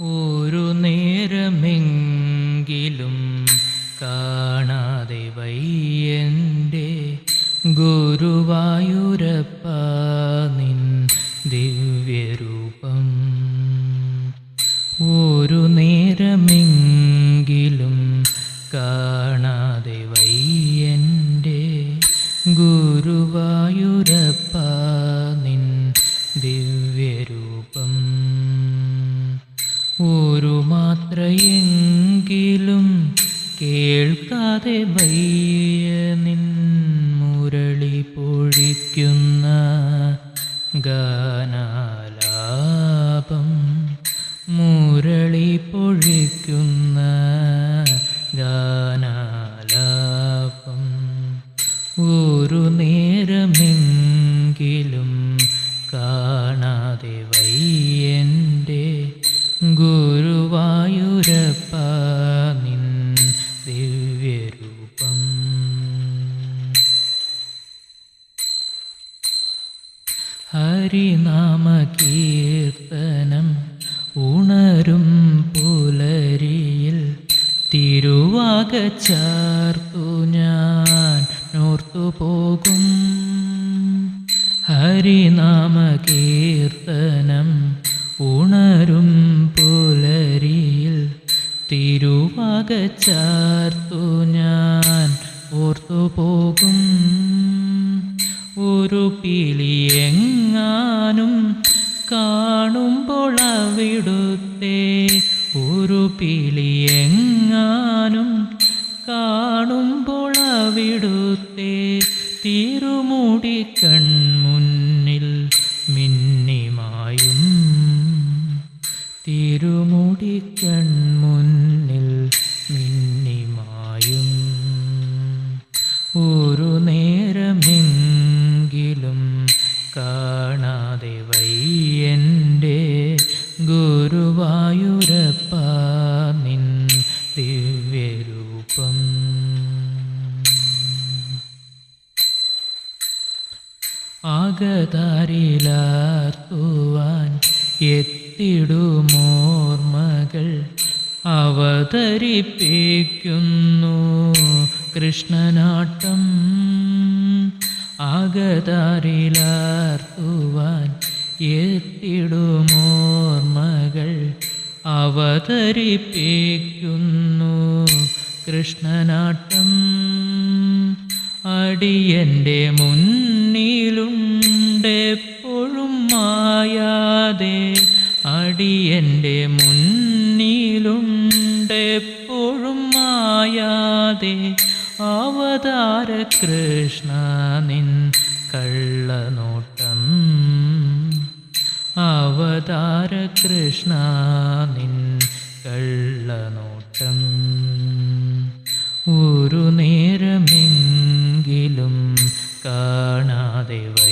ഒരു നേരമെങ്കിലും കാണാതെ വയ്യന്റെ ഗുരുവായൂരപ്പ നിൻ ദിവ്യരൂപം. ഒരു നേരമെങ്കിലും കാണാതെ വയ്യന്റെ ഗുരുവായൂരപ്പ നിൻ ദിവ്യരൂപം മാത്രയെങ്കിലും കേൾക്കാതെ വയ്യ നിൻ മുരളി പൊഴിക്കുന്ന ഗാനാലാപം. മുരളി പൊഴിക്കുന്ന ഗാനാലാപം. ഒരു നേരമെങ്കിലും ഹരിനാമ കീർത്തനം ഉണരും പുലരിയിൽ തിരുവാക ചാർത്തു ഞാൻ നോർത്തു പോകും. ഹരിനാമ കീർത്തനം ഉണരും പുലരിയിൽ തിരുവാക ചാർത്തു ഞാൻ ഓർത്തു പോകും. ഒരു പിലിയെങ്ങാനും കാണുമ്പോൾ അവിടുത്തെ ഒരു പിലിയെങ്ങാനും കാണുമ്പോൾ അവിടുത്തെ തിരുമുടി കൺമുന്നിൽ മിന്നിമായും. തിരുമുടി കൺമുന്നിൽ ആകതാരിലാത്തുവാൻ എത്തിടുമോർമകൾ അവതരിപ്പിക്കുന്നു. കൃഷ്ണനാട്ടം ആകതാരിലാർത്തുവാൻ എത്തിടുമോർമകൾ അവതരിപ്പിക്കുന്നു. കൃഷ്ണനാട്ടം അടിയന്റെ മുന്നിലുണ്ടെപ്പോഴും മായാതെ അടിയന്റെ മുന്നിലുണ്ടെപ്പോഴും മായാതെ. അവതാര കൃഷ്ണ നിൻ കള്ളനോട്ടം. അവതാര കൃഷ്ണ നിൻ കള്ളനോട്ടം.